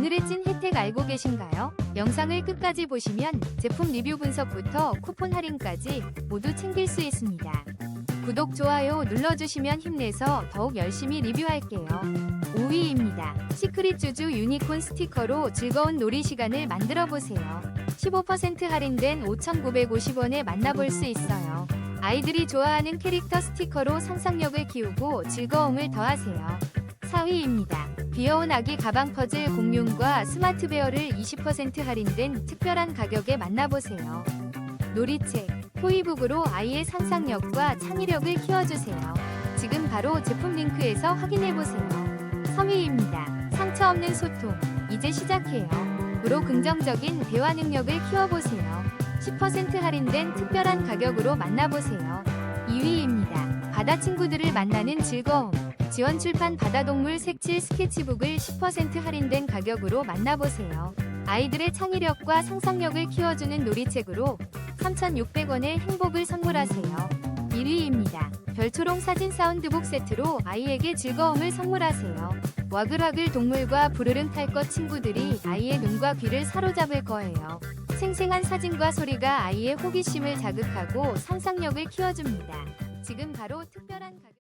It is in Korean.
오늘의 찐 혜택 알고 계신가요? 영상을 끝까지 보시면 제품 리뷰 분석부터 쿠폰 할인까지 모두 챙길 수 있습니다. 구독, 좋아요 눌러주시면 힘내서 더욱 열심히 리뷰할게요. 5위입니다. 시크릿 주주 유니콘 스티커로 즐거운 놀이 시간을 만들어 보세요. 15% 할인된 5,950원에 만나볼 수 있어요. 아이들이 좋아하는 캐릭터 스티커로 상상력을 키우고 즐거움을 더하세요. 4위입니다. 귀여운 아기 가방 퍼즐 공룡과 스마트 베어를 20% 할인된 특별한 가격에 만나보세요. 놀이책, 토이북으로 아이의 상상력과 창의력을 키워주세요. 지금 바로 제품 링크에서 확인해보세요. 3위입니다. 상처 없는 소통, 이제 시작해요. 으로 긍정적인 대화 능력을 키워보세요. 10% 할인된 특별한 가격으로 만나보세요. 2위입니다. 바다 친구들을 만나는 즐거움. 지원 출판 바다동물 색칠 스케치북을 10% 할인된 가격으로 만나보세요. 아이들의 창의력과 상상력을 키워주는 놀이책으로 3,600원의 행복을 선물하세요. 1위입니다. 별초롱 사진 사운드북 세트로 아이에게 즐거움을 선물하세요. 와글와글 동물과 부르릉 탈 것 친구들이 아이의 눈과 귀를 사로잡을 거예요. 생생한 사진과 소리가 아이의 호기심을 자극하고 상상력을 키워줍니다. 지금 바로 특별한 가격